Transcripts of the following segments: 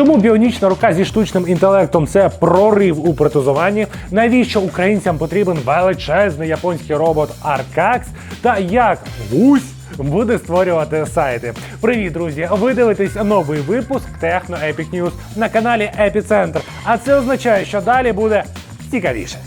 Чому біонічна рука зі штучним інтелектом це прорив у протезуванні? Навіщо українцям потрібен величезний японський робот Аркакс? Та як гусь буде створювати сайти? Привіт, друзі! Ви дивитесь новий випуск Техно Epic News на каналі Епіцентр. А це означає, що далі буде цікавіше.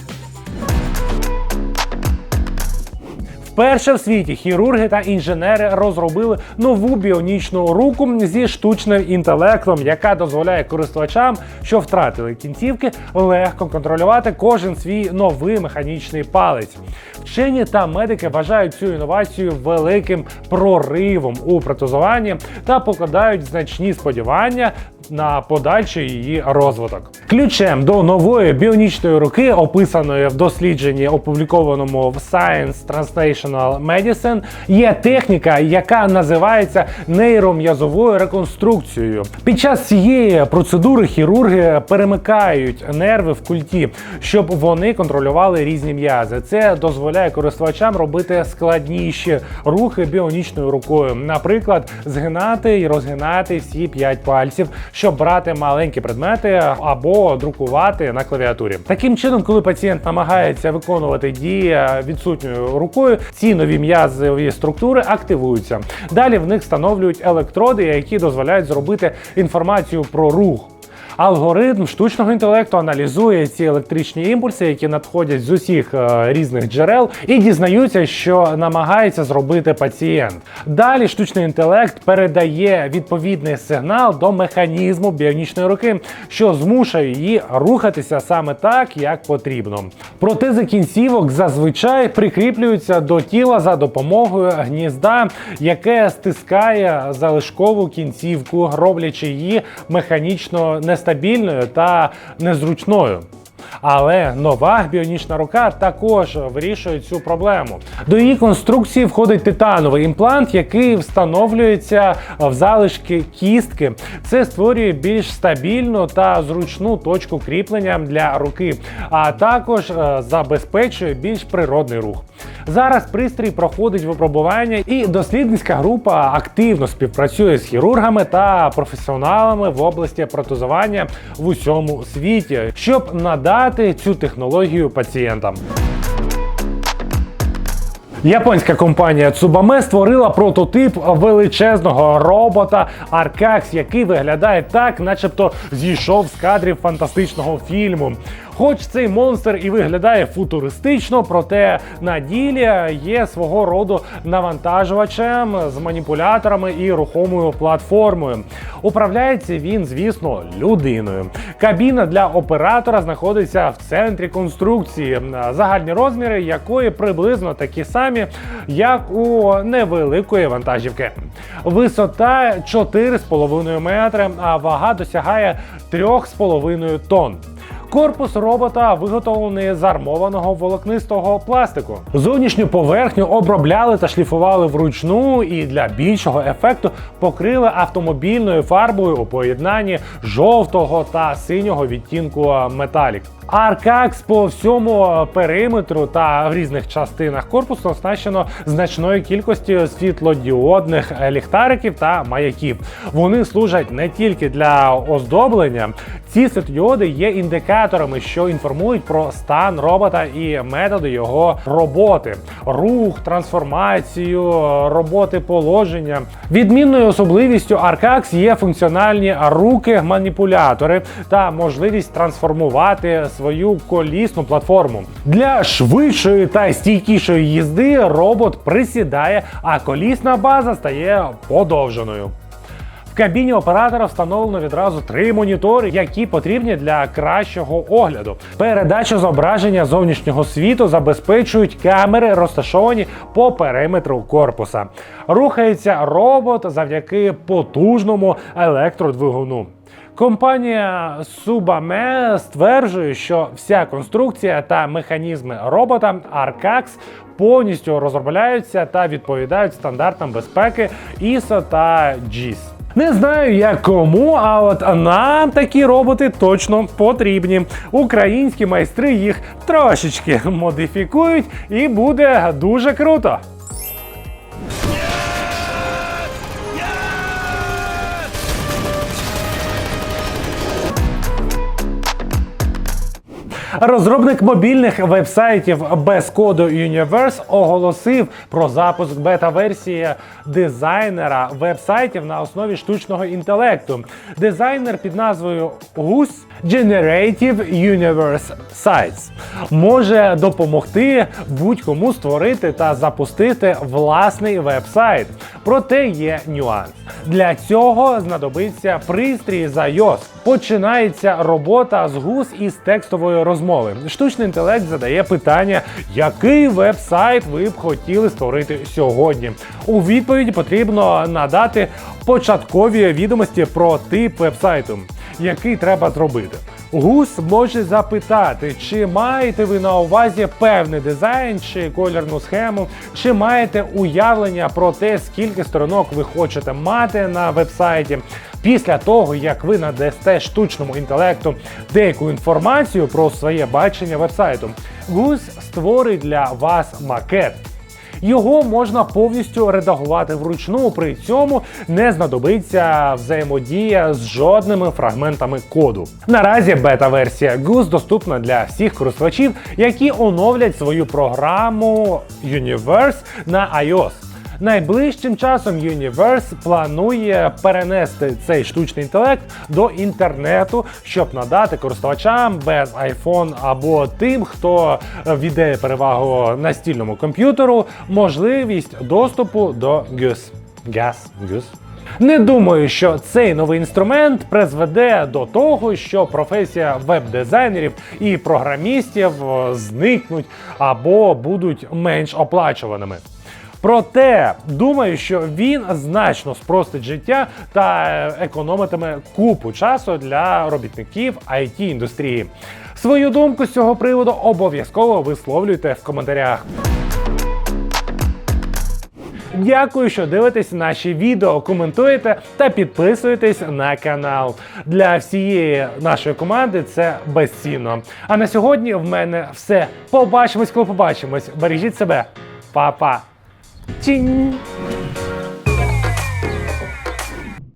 Вперше в світі хірурги та інженери розробили нову біонічну руку зі штучним інтелектом, яка дозволяє користувачам, що втратили кінцівки, легко контролювати кожен свій новий механічний палець. Вчені та медики вважають цю інновацію великим проривом у протезуванні та покладають значні сподівання на подальший її розвиток. Ключем до нової біонічної руки, описаної в дослідженні, опублікованому в Science Translational Medicine, є техніка, яка називається нейром'язовою реконструкцією. Під час цієї процедури хірурги перемикають нерви в культі, щоб вони контролювали різні м'язи. Це дозволяє користувачам робити складніші рухи біонічною рукою, наприклад, згинати і розгинати всі п'ять пальців щоб брати маленькі предмети або друкувати на клавіатурі. Таким чином, коли пацієнт намагається виконувати дії відсутньою рукою, ці нові м'язові структури активуються. Далі в них встановлюють електроди, які дозволяють зробити інформацію про рух. Алгоритм штучного інтелекту аналізує ці електричні імпульси, які надходять з усіх е, різних джерел, і дізнаються, що намагається зробити пацієнт. Далі штучний інтелект передає відповідний сигнал до механізму біонічної руки, що змушує її рухатися саме так, як потрібно. Протези кінцівок зазвичай прикріплюються до тіла за допомогою гнізда, яке стискає залишкову кінцівку, роблячи її механічно нестабільною та незручною. Але нова біонічна рука також вирішує цю проблему. До її конструкції входить титановий імплант, який встановлюється в залишки кістки. Це створює більш стабільну та зручну точку кріплення для руки, а також е, забезпечує більш природний рух. Зараз пристрій проходить випробування, і дослідницька група активно співпрацює з хірургами та професіоналами в області протезування в усьому світі, щоб надати цю технологію пацієнтам. Японська компанія Tsubame створила прототип величезного робота Arcax, який виглядає так, начебто зійшов з кадрів фантастичного фільму. Хоч цей монстр і виглядає футуристично, проте на ділі є свого роду навантажувачем з маніпуляторами і рухомою платформою. Управляється він, звісно, людиною. Кабіна для оператора знаходиться в центрі конструкції, загальні розміри якої приблизно такі самі, як у невеликої вантажівки. Висота 4,5 метри, а вага досягає 3,5 тонн. Корпус робота виготовлений з армованого волокнистого пластику. Зовнішню поверхню обробляли та шліфували вручну і для більшого ефекту покрили автомобільною фарбою у поєднанні жовтого та синього відтінку металік. Аркакс по всьому периметру та в різних частинах корпусу оснащено значною кількістю світлодіодних ліхтариків та маяків. Вони служать не тільки для оздоблення. Ці світлодіоди є індикаторами, що інформують про стан робота і методи його роботи, рух, трансформацію, роботи положення. Відмінною особливістю Arcax є функціональні руки-маніпулятори та можливість трансформувати свою колісну платформу. Для швидшої та стійкішої їзди робот присідає, а колісна база стає подовженою. В кабіні оператора встановлено відразу три монітори, які потрібні для кращого огляду. Передачу зображення зовнішнього світу забезпечують камери, розташовані по периметру корпуса. Рухається робот завдяки потужному електродвигуну. Компанія Subame стверджує, що вся конструкція та механізми робота Arcax повністю розробляються та відповідають стандартам безпеки ISO та GIS. Не знаю я кому, а от нам такі роботи точно потрібні. Українські майстри їх трошечки модифікують, і буде дуже круто. Розробник мобільних вебсайтів без коду Universe оголосив про запуск бета-версії дизайнера вебсайтів на основі штучного інтелекту. Дизайнер під назвою GUS Generative Universe Sites може допомогти будь-кому створити та запустити власний веб-сайт. Проте є нюанс. Для цього знадобиться пристрій за iOS. Починається робота з гус із текстової розмови. Штучний інтелект задає питання, який веб-сайт ви б хотіли створити сьогодні. У відповідь потрібно надати початкові відомості про тип веб-сайту, який треба зробити. Гус може запитати, чи маєте ви на увазі певний дизайн чи кольорну схему, чи маєте уявлення про те, скільки сторінок ви хочете мати на вебсайті. Після того, як ви надасте штучному інтелекту деяку інформацію про своє бачення вебсайту, Гус створить для вас макет. Його можна повністю редагувати вручну, при цьому не знадобиться взаємодія з жодними фрагментами коду. Наразі бета-версія GUS доступна для всіх користувачів, які оновлять свою програму Universe на iOS. Найближчим часом Universe планує перенести цей штучний інтелект до інтернету, щоб надати користувачам без iPhone або тим, хто віддає перевагу настільному комп'ютеру, можливість доступу до GUS. GAS, GUS. Не думаю, що цей новий інструмент призведе до того, що професія веб-дизайнерів і програмістів зникнуть або будуть менш оплачуваними. Проте думаю, що він значно спростить життя та економитиме купу часу для робітників it індустрії. Свою думку з цього приводу обов'язково висловлюйте в коментарях. Дякую, що дивитесь наші відео, коментуєте та підписуєтесь на канал. Для всієї нашої команди це безцінно. А на сьогодні в мене все. Побачимось, коли побачимось. Бережіть себе, Па-па. 金